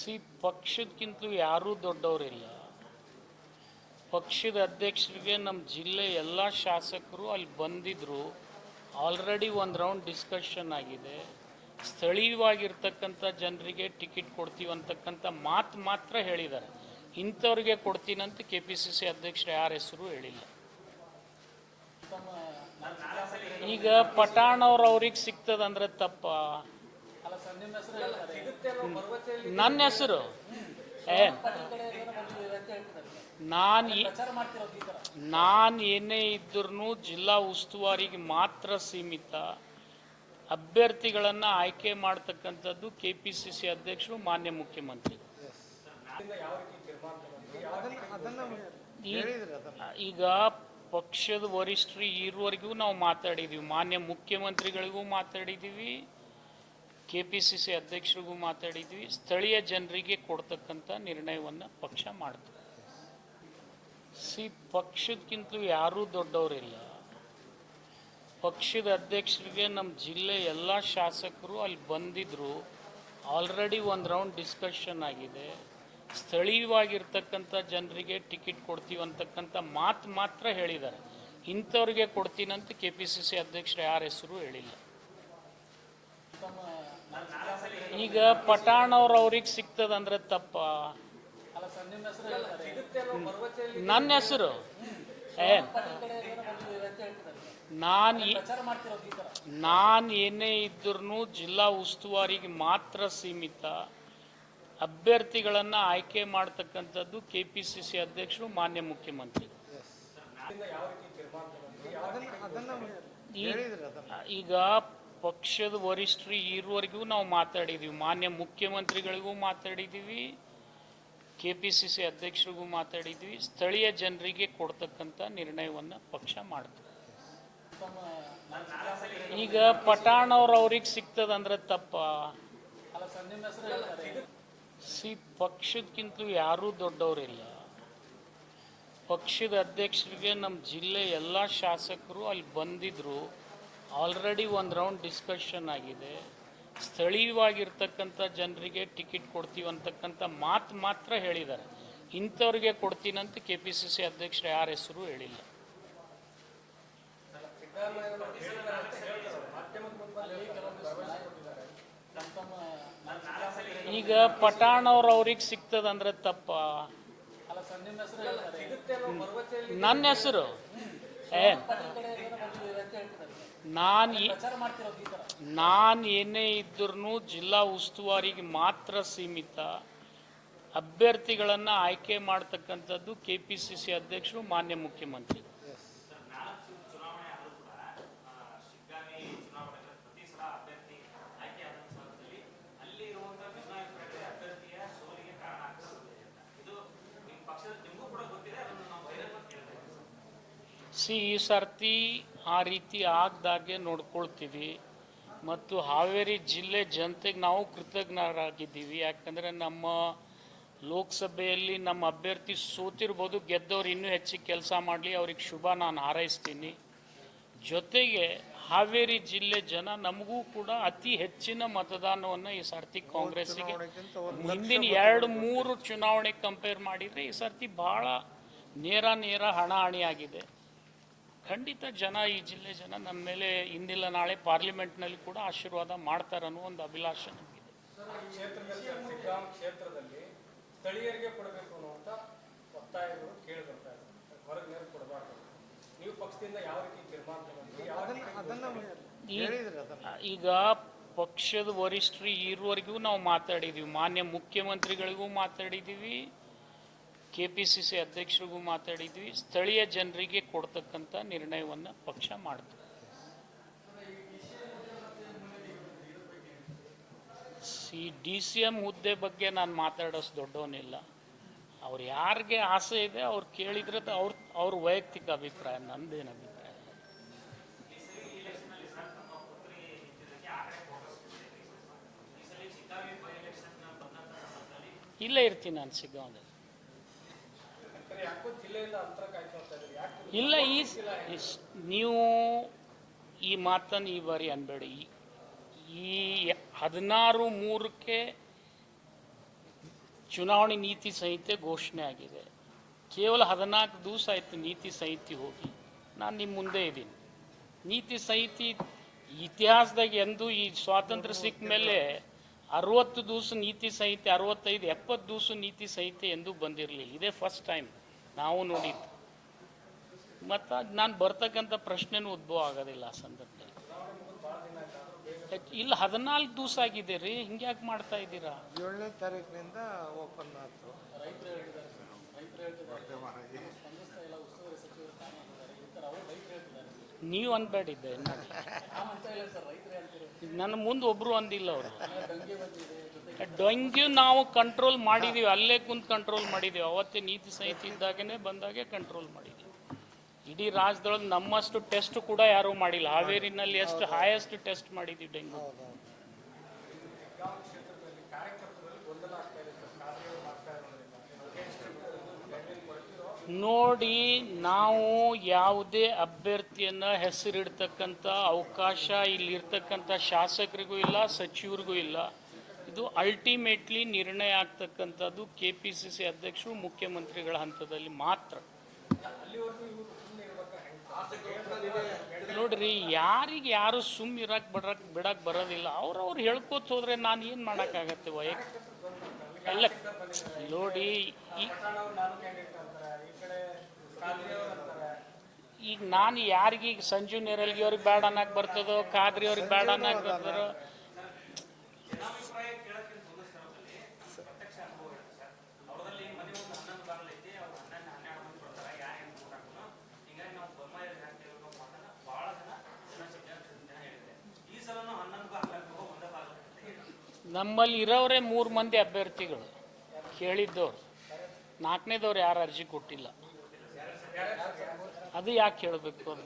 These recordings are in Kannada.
ಸಿ ಪಕ್ಷದಕ್ಕಿಂತಲೂ ಯಾರೂ ದೊಡ್ಡವರಿಲ್ಲ. ಪಕ್ಷದ ಅಧ್ಯಕ್ಷರಿಗೆ ನಮ್ಮ ಜಿಲ್ಲೆ ಎಲ್ಲ ಶಾಸಕರು ಅಲ್ಲಿ ಬಂದಿದ್ದರು ಆಲ್ರೆಡಿ ಒಂದು ರೌಂಡ್ ಡಿಸ್ಕಷನ್ ಆಗಿದೆ. ಸ್ಥಳೀಯವಾಗಿರ್ತಕ್ಕಂಥ ಜನರಿಗೆ ಟಿಕೆಟ್ ಕೊಡ್ತೀವಿ ಅಂತಕ್ಕಂಥ ಮಾತು ಮಾತ್ರ ಹೇಳಿದ್ದಾರೆ. ಇಂಥವ್ರಿಗೆ ಕೊಡ್ತೀನಂತ ಕೆ ಪಿ ಸಿ ಸಿ ಅಧ್ಯಕ್ಷರು ಯಾರ ಹೆಸರು ಹೇಳಿಲ್ಲ. ಈಗ ಪಠಾಣ್ ಅವ್ರು ಅವ್ರಿಗೆ ಸಿಗ್ತದಂದ್ರೆ ತಪ್ಪ? ನನ್ನ ಹೆಸರು? ಏ ನಾನು ನಾನು ಏನೇ ಇದ್ರೂ ಜಿಲ್ಲಾ ಉಸ್ತುವಾರಿಗೆ ಮಾತ್ರ ಸೀಮಿತ. ಅಭ್ಯರ್ಥಿಗಳನ್ನು ಆಯ್ಕೆ ಮಾಡ್ತಕ್ಕಂಥದ್ದು ಕೆ ಪಿ ಸಿ ಸಿ ಅಧ್ಯಕ್ಷರು ಮಾನ್ಯ ಮುಖ್ಯಮಂತ್ರಿ ಈಗ ಪಕ್ಷದ ವರಿಷ್ಠರು ಇರುವವರೆಗೂ ನಾವು ಮಾತಾಡಿದ್ದೀವಿ ಮಾನ್ಯ ಮುಖ್ಯಮಂತ್ರಿಗಳಿಗೂ ಮಾತಾಡಿದ್ದೀವಿ ಕೆ ಪಿ ಸಿ ಸಿ ಅಧ್ಯಕ್ಷರಿಗೂ ಮಾತಾಡಿದ್ವಿ. ಸ್ಥಳೀಯ ಜನರಿಗೆ ಕೊಡ್ತಕ್ಕಂಥ ನಿರ್ಣಯವನ್ನು ಪಕ್ಷ ಮಾಡ್ತದೆ. ಸಿ, ಪಕ್ಷಕ್ಕಿಂತಲೂ ಯಾರೂ ದೊಡ್ಡವರಿಲ್ಲ. ಪಕ್ಷದ ಅಧ್ಯಕ್ಷರಿಗೆ ನಮ್ಮ ಜಿಲ್ಲೆ ಎಲ್ಲ ಶಾಸಕರು ಅಲ್ಲಿ ಬಂದಿದ್ದರು ಆಲ್ರೆಡಿ ಒಂದು ರೌಂಡ್ ಡಿಸ್ಕಷನ್ ಆಗಿದೆ. ಸ್ಥಳೀಯವಾಗಿರ್ತಕ್ಕಂಥ ಜನರಿಗೆ ಟಿಕೆಟ್ ಕೊಡ್ತೀವಿ ಅಂತಕ್ಕಂಥ ಮಾತು ಮಾತ್ರ ಹೇಳಿದ್ದಾರೆ. ಇಂಥವ್ರಿಗೆ ಕೊಡ್ತೀನಂತ ಕೆ ಪಿ ಸಿ ಸಿ ಅಧ್ಯಕ್ಷರು ಯಾರ ಹೆಸರು ಹೇಳಿಲ್ಲ. ಈಗ ಪಠಾಣ್ ಅವ್ರು ಅವ್ರಿಗೆ ಸಿಗ್ತದಂದ್ರೆ ತಪ್ಪ. ನನ್ನ ಹೆಸರು? ಏ ನಾನು ನಾನು ಏನೇ ಇದ್ರೂ ಜಿಲ್ಲಾ ಉಸ್ತುವಾರಿಗೆ ಮಾತ್ರ ಸೀಮಿತ. ಅಭ್ಯರ್ಥಿಗಳನ್ನು ಆಯ್ಕೆ ಮಾಡ್ತಕ್ಕಂಥದ್ದು ಕೆ ಪಿ ಸಿ ಸಿ ಅಧ್ಯಕ್ಷರು ಮಾನ್ಯ ಮುಖ್ಯಮಂತ್ರಿ. ಈಗ ಪಕ್ಷದ ವರಿಷ್ಠರು ಇರುವವರೆಗೂ ನಾವು ಮಾತಾಡಿದ್ದೀವಿ ಮಾನ್ಯ ಮುಖ್ಯಮಂತ್ರಿಗಳಿಗೂ ಮಾತಾಡಿದ್ದೀವಿ ಕೆ ಪಿ ಸಿ ಸಿ ಅಧ್ಯಕ್ಷರಿಗೂ ಮಾತಾಡಿದ್ವಿ. ಸ್ಥಳೀಯ ಜನರಿಗೆ ಕೊಡ್ತಕ್ಕಂಥ ನಿರ್ಣಯವನ್ನು ಪಕ್ಷ ಮಾಡ್ತದೆ. ಈಗ ಪಠಾಣ್ ಅವ್ರು ಅವ್ರಿಗೆ ಸಿಗ್ತದಂದ್ರೆ ತಪ್ಪ. ಸಿ ಪಕ್ಷದಕ್ಕಿಂತಲೂ ಯಾರೂ ದೊಡ್ಡವರಿಲ್ಲ. ಪಕ್ಷದ ಅಧ್ಯಕ್ಷರಿಗೆ ನಮ್ಮ ಜಿಲ್ಲೆ ಎಲ್ಲ ಶಾಸಕರು ಅಲ್ಲಿ ಬಂದಿದ್ದರು ಆಲ್ರೆಡಿ ಒಂದು ರೌಂಡ್ ಡಿಸ್ಕಷನ್ ಆಗಿದೆ. ಸ್ಥಳೀಯವಾಗಿರ್ತಕ್ಕಂಥ ಜನರಿಗೆ ಟಿಕೆಟ್ ಕೊಡ್ತೀವಿ ಅಂತಕ್ಕಂಥ ಮಾತು ಮಾತ್ರ ಹೇಳಿದ್ದಾರೆ. ಇಂಥವ್ರಿಗೆ ಕೊಡ್ತೀನಂತ ಕೆ ಪಿ ಸಿ ಸಿ ಅಧ್ಯಕ್ಷರು ಯಾರ ಹೆಸರು ಹೇಳಿಲ್ಲ. ಈಗ ಪಠಾಣ್ ಅವ್ರು ಅವ್ರಿಗೆ ಸಿಗ್ತದಂದ್ರೆ ತಪ್ಪ. ನನ್ನ ಹೆಸರು? ಏ. ನಾನು ನಾನು ಏನೇ ಇದ್ರೂ ಜಿಲ್ಲಾ ಉಸ್ತುವಾರಿಗೆ ಮಾತ್ರ ಸೀಮಿತ. ಅಭ್ಯರ್ಥಿಗಳನ್ನು ಆಯ್ಕೆ ಮಾಡ್ತಕ್ಕಂಥದ್ದು ಕೆ ಪಿ ಸಿ ಸಿ ಅಧ್ಯಕ್ಷರು ಮಾನ್ಯ ಮುಖ್ಯಮಂತ್ರಿ ಸಿ ಈ ಸರ್ತಿ ಆ ರೀತಿ ಆಗ್ದಾಗೆ ನೋಡ್ಕೊಳ್ತೀವಿ. ಮತ್ತು ಹಾವೇರಿ ಜಿಲ್ಲೆ ಜನತೆಗೆ ನಾವು ಕೃತಜ್ಞರಾಗಿದ್ದೀವಿ. ಯಾಕಂದರೆ ನಮ್ಮ ಲೋಕಸಭೆಯಲ್ಲಿ ನಮ್ಮ ಅಭ್ಯರ್ಥಿ ಸೋತಿರ್ಬೋದು, ಗೆದ್ದವ್ರು ಇನ್ನೂ ಹೆಚ್ಚಿಗೆ ಕೆಲಸ ಮಾಡಲಿ, ಅವ್ರಿಗೆ ಶುಭ ನಾನು ಹಾರೈಸ್ತೀನಿ. ಜೊತೆಗೆ ಹಾವೇರಿ ಜಿಲ್ಲೆ ಜನ ನಮಗೂ ಕೂಡ ಅತಿ ಹೆಚ್ಚಿನ ಮತದಾನವನ್ನು ಈ ಸರ್ತಿ ಕಾಂಗ್ರೆಸ್ಸಿಗೆ ಮುಂದಿನ ಎರಡು ಮೂರು ಚುನಾವಣೆ ಕಂಪೇರ್ ಮಾಡಿದರೆ ಈ ಸರ್ತಿ ಭಾಳ ನೇರ ನೇರ ಹಣಾಹಣಿಯಾಗಿದೆ ಖಂಡಿತ ಜನ ಈ ಜಿಲ್ಲೆ ಜನ ನಮ್ಮ ಮೇಲೆ ಇಂದಿಲ್ಲ ನಾಳೆ ಪಾರ್ಲಿಮೆಂಟ್ನಲ್ಲಿ ಕೂಡ ಆಶೀರ್ವಾದ ಮಾಡ್ತಾರೆ ಅನ್ನೋ ಒಂದು ಅಭಿಲಾಷೆ ನಮಗಿದೆ. ಕ್ಷೇತ್ರದಲ್ಲಿ ಸ್ಥಳೀಯರಿಗೆ ಕೊಡಬೇಕು ಅನ್ನುವಂಥ ಒತ್ತಾಯಗಳು ಕೇಳಿ ಬರ್ತಾ ಇದೆ. ಹೊರಗೆ ನೇರ ಕೊಡಬಾರ್ದು? ನೀವು ಪಕ್ಷದಿಂದ ಯಾವ ರೀತಿ ತೀರ್ಮಾನ ಈಗ ಪಕ್ಷದ ವರಿಷ್ಠರು ಇರುವವರೆಗೂ ನಾವು ಮಾತಾಡಿದ್ದೀವಿ ಮಾನ್ಯ ಮುಖ್ಯಮಂತ್ರಿಗಳಿಗೂ ಮಾತಾಡಿದ್ದೀವಿ ಕೆ ಪಿ ಸಿ ಸಿ ಅಧ್ಯಕ್ಷರಿಗೂ ಮಾತಾಡಿದ್ವಿ. ಸ್ಥಳೀಯ ಜನರಿಗೆ ಕೊಡ್ತಕ್ಕಂಥ ನಿರ್ಣಯವನ್ನು ಪಕ್ಷ ಮಾಡ್ತದೆ ಸಿ, ಡಿ ಸಿ ಎಂ ಹುದ್ದೆ ಬಗ್ಗೆ ನಾನು ಮಾತಾಡೋಷ್ಟು ದೊಡ್ಡವನಿಲ್ಲ. ಅವ್ರು ಯಾರಿಗೆ ಆಸೆ ಇದೆ ಅವ್ರು ಕೇಳಿದ್ರೆ ಅವ್ರ ಅವ್ರ ವೈಯಕ್ತಿಕ ಅಭಿಪ್ರಾಯ, ನಂದೇನು ಅಭಿಪ್ರಾಯ? ಇಲ್ಲೇ ಇರ್ತೀನಿ ನಾನು ಸಿಗ್ಗಾಂವದಲ್ಲಿ ಯಾಕಂದ್ರೆ ಯಾಕೋ ಜಿಲ್ಲೆಯಿಂದ ಅಂತರ ಕಾಯ್ಕೊಳ್ತಾ ಇದ್ದೀರಿ ಯಾಕೆ ಇಲ್ಲ, ಈ ನೀವು ಈ ಮಾತನ್ನು ಈ ಬಾರಿ ಅನ್ಬೇಡಿ. ಈ ಹದಿನಾರು ಮೂರಕ್ಕೆ ಚುನಾವಣೆ ನೀತಿ ಸಂಹಿತೆ ಘೋಷಣೆ ಆಗಿದೆ. ಕೇವಲ ಹದಿನಾಲ್ಕು ದಿವಸ ಆಯಿತು ನೀತಿ ಸಂಹಿತೆ ಹೋಗಿ. ನಾನು ನಿಮ್ಮ ಮುಂದೆ ಇದ್ದೀನಿ. ನೀತಿ ಸಂಹಿತೆ ಇತಿಹಾಸದಾಗ ಎಂದು ಈ ಸ್ವಾತಂತ್ರ್ಯ ಸಿಕ್ಕ ಮೇಲೆ ಅರವತ್ತು ದಿವಸ ನೀತಿ ಸಂಹಿತೆ, ಅರವತ್ತೈದು, ಎಪ್ಪತ್ತು ದಿವಸ ನೀತಿ ಸಂಹಿತೆ ಎಂದು ಬಂದಿರಲಿಲ್ಲ. ಇದೇ ಫಸ್ಟ್ ಟೈಮ್ ನಾವು ನೋಡಿದ್ದು ಮತ್ತು ನಾನು ಬರ್ತಕ್ಕಂಥ ಪ್ರಶ್ನೆನೂ ಉದ್ಭವ ಆಗೋದಿಲ್ಲ ಆ ಸಂದರ್ಭದಲ್ಲಿ. ಇಲ್ಲ, ಹದಿನಾಲ್ಕು ದಿವಸ ಆಗಿದೆ ರೀ, ಹಿಂಗ್ಯಾಕೆ ಮಾಡ್ತಾ ಇದ್ದೀರಾ? ಏಳನೇ ತಾರೀಕಿನಿಂದ ಓಪನ್ ಆಯ್ತು. ನೀವು ಅನ್ಬೇಡಿದ್ದೆ ನನ್ನ ಮುಂದೆ ಒಬ್ರು ಅಂದಿಲ್ಲ ಅವರು. ಡೆಂಗ್ಯೂ ನಾವು ಕಂಟ್ರೋಲ್ ಮಾಡಿದೀವಿ ಅಲ್ಲೇ ಕುಂತು ಕಂಟ್ರೋಲ್ ಮಾಡಿದೀವಿ. ಅವತ್ತೇ ನೀತಿ ಸಂಹಿತೆ ಇದ್ದಾಗೇನೆ ಬಂದಾಗೆ ಕಂಟ್ರೋಲ್ ಮಾಡಿದೀವಿ. ಇಡೀ ರಾಜ್ಯದೊಳಗೆ ನಮ್ಮಷ್ಟು ಟೆಸ್ಟ್ ಕೂಡ ಯಾರೂ ಮಾಡಿಲ್ಲ. ಹಾವೇರಿನಲ್ಲಿ ಎಷ್ಟು ಹೈಯೆಸ್ಟ್ ಟೆಸ್ಟ್ ಮಾಡಿದೀವಿ ಡೆಂಗ್ಯೂ. ನೋಡಿ ನಾವು ಯಾವುದೇ ಅಭ್ಯರ್ಥಿಯನ್ನು ಹೆಸರಿಡ್ತಕ್ಕಂಥ ಅವಕಾಶ ಇಲ್ಲಿರ್ತಕ್ಕಂಥ ಶಾಸಕರಿಗೂ ಇಲ್ಲ, ಸಚಿವರಿಗೂ ಇಲ್ಲ. ಇದು ಅಲ್ಟಿಮೇಟ್ಲಿ ನಿರ್ಣಯ ಆಗ್ತಕ್ಕಂಥದ್ದು ಕೆ ಪಿ ಸಿ ಸಿ ಅಧ್ಯಕ್ಷರು, ಮುಖ್ಯಮಂತ್ರಿಗಳ ಹಂತದಲ್ಲಿ ಮಾತ್ರ. ನೋಡ್ರಿ, ಯಾರಿಗೆ ಯಾರು ಸುಮ್ಮ ಇರಕ್ ಬಿಡಕ್ ಬಿಡಕ್ ಬರೋದಿಲ್ಲ. ಅವ್ರವ್ರು ಹೇಳ್ಕೋತ ಹೋದ್ರೆ ನಾನು ಏನು ಮಾಡೋಕ್ಕಾಗತ್ತೆ ವೈಯಕ್ತಿಕ ಅಲ್ಲ, ನೋಡಿ ಈಗ ನಾನು ಯಾರಿಗೆ ಈಗ ಸಂಜು ನೆರಲ್ಗಿ ಅವ್ರಿಗೆ ಬೇಡ ಅನ್ನಕ್ ಬರ್ತದೋ, ಖಾದ್ರಿ ಅವ್ರಿಗೆ ಬೇಡ ಅನ್ನಕ್ ಬರ್ತದೋ? ನಮ್ಮಲ್ಲಿ ಇರೋರೇ ಮೂರು ಮಂದಿ ಅಭ್ಯರ್ಥಿಗಳು. ಕೇಳಿದ್ದವ್ರು. ನಾಲ್ಕನೇದವ್ರು ಯಾರು ಅರ್ಜಿ ಕೊಟ್ಟಿಲ್ಲ. ಅದು ಯಾಕೆ ಹೇಳಬೇಕು ಅದು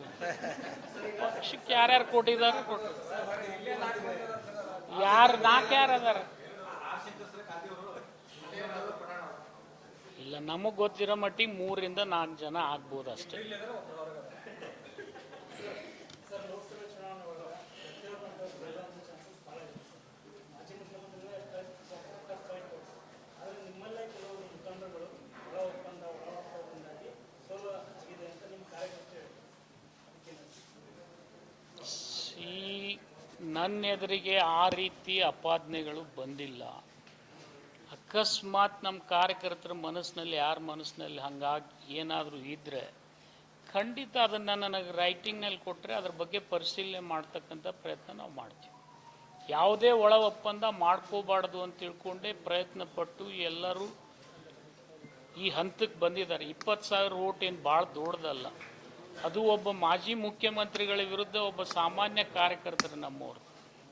ಪಕ್ಷಕ್ಕೆ ಯಾರ್ಯಾರು ಕೊಟ್ಟಿದ್ದಾರೆ ಕೊಟ್ಟು. ಯಾರು, ನಾಲ್ಕು ಯಾರು ಅದಾರ ಇಲ್ಲ, ನಮಗೆ ಗೊತ್ತಿರೋ ಮಟ್ಟಿಗೆ ಮೂರಿಂದ ನಾಲ್ಕು ಜನ ಆಗ್ಬೋದು ಅಷ್ಟೇ ಈ ನನ್ನ ಎದುರಿಗೆ ಆ ರೀತಿ ಅಪಾದನೆಗಳು ಬಂದಿಲ್ಲ. ಅಕಸ್ಮಾತ್ ನಮ್ಮ ಕಾರ್ಯಕರ್ತರ ಮನಸ್ಸಿನಲ್ಲಿ, ಯಾರ ಮನಸ್ಸಿನಲ್ಲಿ ಹಂಗಾಗಿ ಏನಾದರೂ ಇದ್ದರೆ ಖಂಡಿತ ಅದನ್ನು ನನಗೆ ರೈಟಿಂಗ್ನಲ್ಲಿ ಕೊಟ್ಟರೆ ಅದ್ರ ಬಗ್ಗೆ ಪರಿಶೀಲನೆ ಮಾಡ್ತಕ್ಕಂಥ ಪ್ರಯತ್ನ ನಾವು ಮಾಡ್ತೀವಿ. ಯಾವುದೇ ಒಳ ಒಪ್ಪಂದ ಮಾಡ್ಕೋಬಾರ್ದು ಅಂತ ತಿಳ್ಕೊಂಡೇ ಪ್ರಯತ್ನ ಪಟ್ಟು ಎಲ್ಲರೂ ಈ ಹಂತಕ್ಕೆ ಬಂದಿದ್ದಾರೆ. ಇಪ್ಪತ್ತು ಸಾವಿರ ಓಟ್ ಏನು ಭಾಳ ದೊಡ್ಡದಲ್ಲ. ಅದು ಒಬ್ಬ ಮಾಜಿ ಮುಖ್ಯಮಂತ್ರಿಗಳ ವಿರುದ್ಧ ಒಬ್ಬ ಸಾಮಾನ್ಯ ಕಾರ್ಯಕರ್ತರು ನಮ್ಮವರು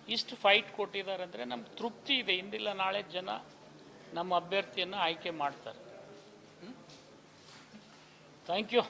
ಇಷ್ಟು ಫೈಟ್ ಕೊಟ್ಟಿದ್ದಾರೆ ಅಂದರೆ ನಮ್ಗೆ ತೃಪ್ತಿ ಇದೆ. ಇಂದಿಲ್ಲ, ನಾಳೆ ಜನ ನಮ್ಮ ಅಭ್ಯರ್ಥಿಯನ್ನು ಆಯ್ಕೆ ಮಾಡ್ತಾರೆ. Thank you